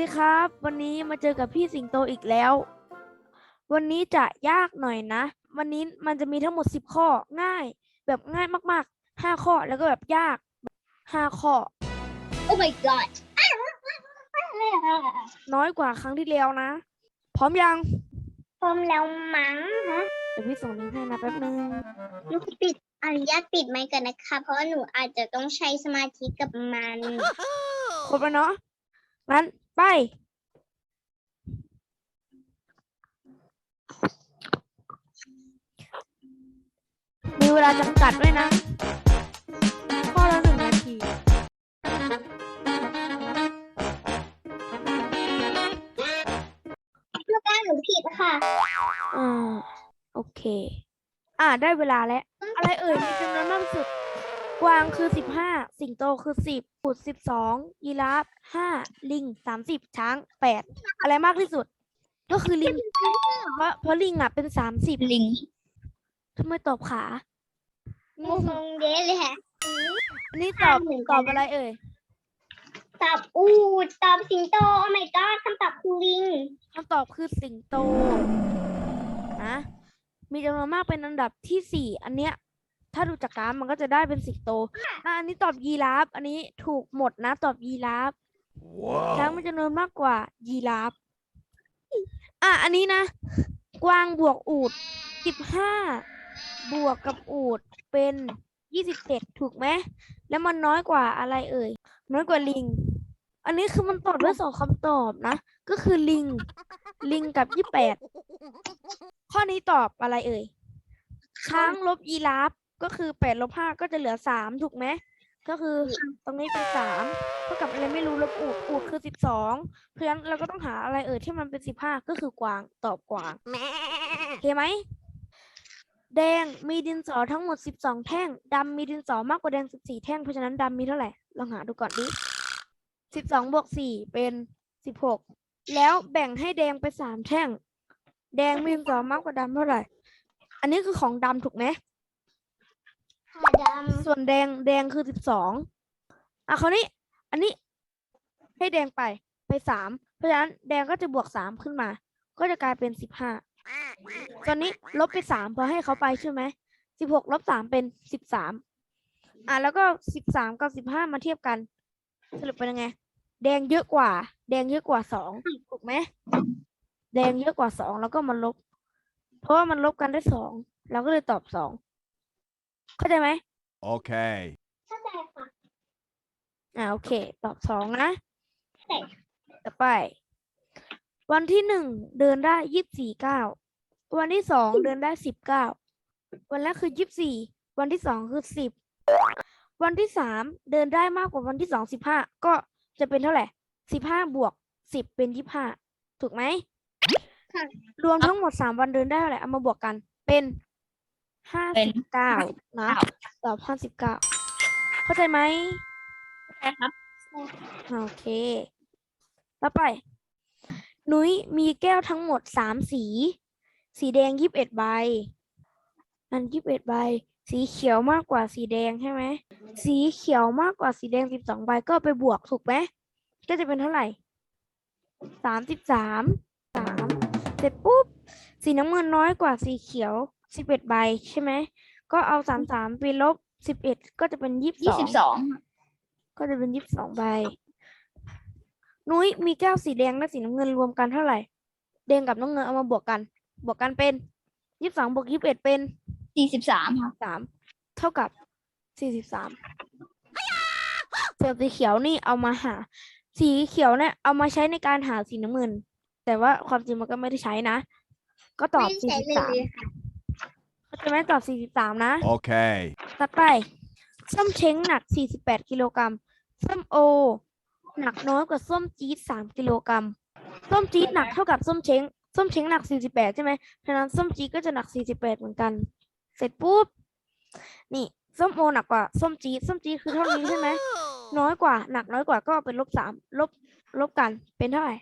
ดีครับ วันนี้มาเจอกับพี่สิงโตอีกแล้ว วันนี้จะยากหน่อยนะ วันนี้มันจะมีทั้งหมดสิบข้อง่าย แบบง่ายมากๆห้าข้อแล้วก็แบบยากห้าข้อ Oh my god น้อยกว่าครั้งที่แล้วนะ พร้อมยัง พร้อมแล้วมั้งฮะเดี๋ยวพี่ส่งลิงก์ให้นะแป๊บนึงหนูปิดอนุญาตปิดไมค์ก่อนนะคะ เพราะว่าหนูอาจจะต้องใช้สมาธิกับมัน ครบแล้วเนาะ งั้นไป มีเวลาจำกัดด้วยนะ ข้อละหนึ่งนาที ลูกแก้วหนูผิดค่ะ อ่า โอเค อ่า ได้เวลาแล้ว อะไรเอ่ยมีจำ กวางคือสิบห้าสิงโตคือสิบปูดสิบสองยีราฟห้าลิงสามสิบช้างแปดอะไรมากที่สุด ก็คือลิงเพราะเพราะลิงอะเป็นสามสิบลิงทำไมตอบขางงงเด้เลยค่ะอันนี้ตอบเหมือนกันตอบอะไรเอ่ยตอบอูดตอบสิงโตโอ้ my god คำตอบคือลิงคำตอบคือสิงโตนะมีจำนวนมากเป็นอันดับที่สี่อันเนี้ย ถ้าดูจากกราฟมันก็จะได้เป็นสิงโตอะอันนี้ตอบยีราฟ อันนี้ถูกหมดนะตอบยีราฟช้างมีจำนวนมากกว่า ยีราฟ อะ อันนี้นะ กวางบวกอูดสิบห้าบวกกับอูดเป็นยี่สิบเจ็ดถูกไหม แล้วมันน้อยกว่าอะไรเอ่ย น้อยกว่าลิง อันนี้คือมันตอบด้วยสองคำตอบนะ ก็คือลิง ลิงกับยี่แปด ข้อนี้ตอบอะไรเอ่ย ช้างลบยีราฟ ก็คือแปดลบห้าก็จะเหลือสามถูกไหมก็คือตรงนี้เป็นสามเท่ากับอะไรไม่รู้ลบอูดอูดคือสิบสองเพราะฉะนั้นเราก็ต้องหาอะไรเอ่ยที่มันเป็นสิบห้าก็คือกวางตอบกวางโอเคไหมแดงมีดินสอทั้งหมดสิบสองแท่งดำมีดินสอมากกว่าแดงสิบสี่แท่งเพราะฉะนั้นดำมีเท่าไหร่ลองหาดูก่อนดิสิบสองบวกสี่เป็นสิบหกแล้วแบ่งให้แดงไปสามแท่ง แดงมีดินสอมากกว่าดำเท่าไหร่ อันนี้คือของดำถูกไหม ค่ะดส่วนแดงแดงคือสิบสองอะคราวนี้ อันนี้ให้แดงไปไปสามเพราะฉะนั้นแดงก็จะบวกสามขึ้นมา ก็จะกลายเป็นสิบห้าตอนนี้ลบไปสามพอให้เขาไปใช่ไหมสิบหกลบสามเป็นสิบสามอะแล้วก็สิบสามกับสิบห้ามาเทียบกัน สรุปเป็นยังไง แดงเยอะกว่า แดงเยอะกว่าสองถูกไหมแดงเยอะกว่าสองแล้วก็มาลบ เพราะว่ามันลบกันได้สองเราก็เลยตอบสอง เข้าใจไหม Okay. ำเข้าใจค่ะอ่าโอเค ตอบสองนะใช่ต่อไป วันที่หนึ่งเดินได้ยี่สิบสี่เก้าวันที่สองเดินได้สิบเก้าวันแรกคือยี่สิบสี่วันที่สองคือสิบวันที่สามเดินได้มากกว่าวันที่สองสิบห้าก็จะเป็นเท่าไหร่สิบห้าบวกสิบเป็นยี่ห้าถูกไหมค่ะ รวมทั้งหมดสามวันเดินได้เท่าไหร่เอามาบวกกันเป็น ห้าเป็สิน บเก้านะตอบห้าสิบเก้าเข้าใจไหมใช่ครับโอเค ต่อไปนุ้ยมีแก้วทั้งหมดสามสี สีแดงยี่สิบเอ็ดใบ อันยี่สิบเอ็ดใบ สีเขียวมากกว่าสีแดงใช่ไหม สีเขียวมากกว่าสีแดงสิบสองใบก็ไปบวกถูกไหม ก็จะเป็นเท่าไหร่สามสิบสามสามเสร็จปุ๊บ สีน้ำเงินน้อยกว่าสีเขียว สิบเอ็ดใบใช่ไหม ก็เอาสามสามไปลบสิบเอ็ดก็จะเป็นยี่สิบยี่สอสิงบสองก็จะเป็นยี่สิบสองใบ นุ้ยมีแก้วสีแดงและสีน้ำเงินรวมกันเท่าไหร่ แดงกับน้ำเงินเอามาบวกกัน บวกกันเป็นยี่สิบสองบวกยี่สิบเอ็ดเป็นสี่สิบสามครับสามเท่ากับสี่สิบสามส่วนสีเขียวนี่เอามาหา สีเขียวเนี่ยเอามาใช้ในการหาสีน้ำเงิน แต่ว่าความจริงมันก็ไม่ได้ใช้นะ ก็ตอบไม่สี่ใช่สิบเลสามยค่ะ เข้าใจไหมตอบสี่สิบสามนะ Okay. ต่อไป ส้มเช้งหนัก 48 กิโลกรัม ส้มโอ หนักน้อยกว่าส้มจี๊ด3กิโลกรัม ส้มจี๊ดหนักเท่ากับส้มเช้ง ส้มเช้งหนัก 48 ใช่ไหมฉะนั้นส้มจี๊ดก็จะหนัก 48 เหมือนกัน เสร็จปุ๊บ นี่ ส้มโอหนักกว่า ส้มจี๊ด ส้มจี๊ดคือเท่านี้ใช่ไหม น้อยกว่า หนักน้อยกว่าก็เอาเป็นลบสามลบ ลบกัน เป็นเท่าไหร่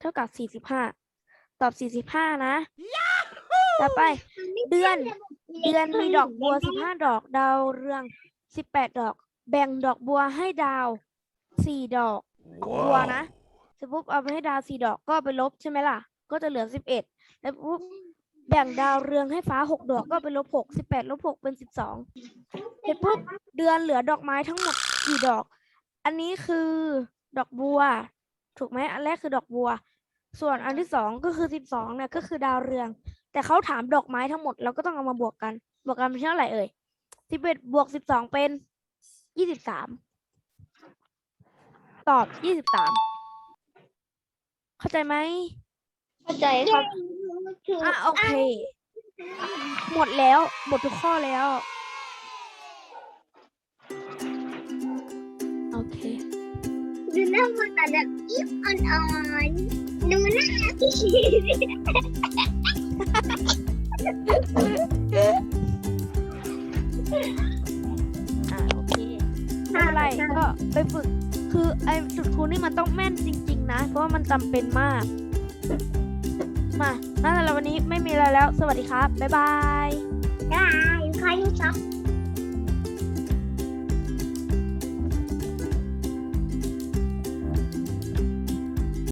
เท่ากับ 45 ตอบ 45 นะ ต่อไป เดือน เดือนมีดอกบัวสิบห้าดอกดาวเรืองสิบแปดดอก แบ่งดอกบัวให้ดาวสี่ดอกบัวนะร็จปุ๊บเอาไปให้ดาวสี่ดอกก็เอาไปลบใช่ไหมล่ะ ก็จะเหลือสิบเอ็ดแล้วปุ๊บแบ่งดาวเรืองให้ฟ้าหกดอกก็ไปลบหกสิบแปดลบหกเป็นสิบสองเสร็จปุ๊บเดือนเหลือดอกไม้ทั้งหมดกี่ดอก อันนี้คือดอกบัว ถูกไหมอันแรกคือดอกบัว ส่วนอันที่สองก็คือสิบสองเนี่ยก็คือดาวเรือง แต่เขาถามดอกไม้ทั้งหมดเราก็ต้องเอามาบวกกัน บวกกันเป็นเท่าไหร่เอ่ยสิบเอ็ดบวกสิบสองเป็นยี่สิบสามตอบยี่สิบสามเข้าใจไหมเข้าใจครับอะโอเค หมดแล้ว หมดทุกข้อแล้ว โอเคดูหน้ามันแต่แบบยิ้มอ่อนๆดูหน้าพี่ อ่าโอเคไม่เป็นไรก็ไปฝึก คือไอ้สุดคูณนี่มันต้องแม่นจริง ๆ นะ เพราะว่ามันจำเป็นมาก มาน่าจะวันนี้ไม่มีอะไรแล้ว สวัสดีครับ บ๊ายบาย ได้ใครรู้จัก